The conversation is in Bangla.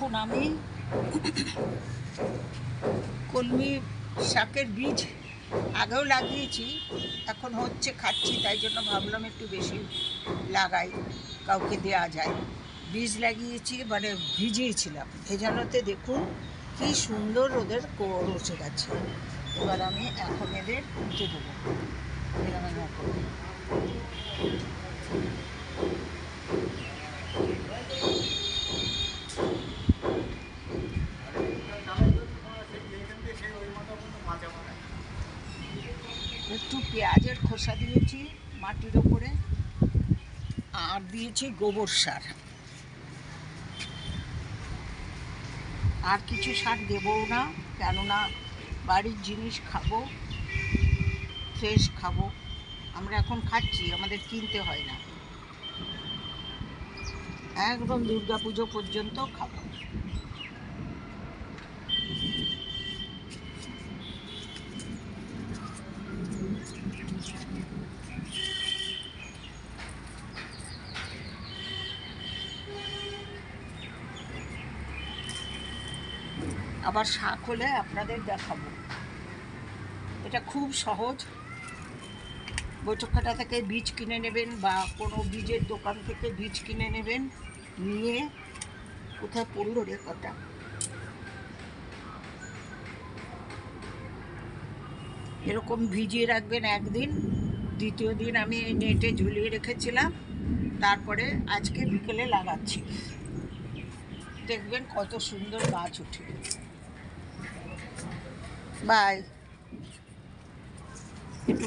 দেখুন আমি কলমি শাকের বীজ আগেও লাগিয়েছি, এখন হচ্ছে খাচ্ছি, তাই জন্য ভাবলাম একটু বেশি লাগাই, কাউকে দেয়া যায়। বীজ লাগিয়েছি মানে ভিজিয়েছিলাম। ভেজানোতে দেখুন কি সুন্দর ওদের রসে গেছে। এবার আমি এখন এদের উঠে দেবো। এরকম এরকম করে। একটু পেঁয়াজের খোসা দিয়েছি মাটির ওপরে আর দিয়েছি গোবর সার। আর কিছু সার দেবও না, কেননা বাড়ির জিনিস খাব, ফ্রেশ খাব, আমরা এখন খাচ্ছি, আমাদের কিনতে হয় না। একদম দুর্গা পুজো পর্যন্ত খাব। আবার শাক হলে আপনাদের দেখাবো। এটা খুব সহজ। বৈঠকখাটা থেকে বীজ কিনে নেবেন বা কোনো বীজের দোকান থেকে বীজ কিনে নেবেন, নিয়ে কোথায় পড়ল রে কটা এরকম ভিজিয়ে রাখবেন একদিন, দ্বিতীয় দিন আমি নেটে ঝুলিয়ে রেখেছিলাম, তারপরে আজকে বিকেলে লাগাচ্ছি। দেখবেন কত সুন্দর গাছ উঠে বাই একটু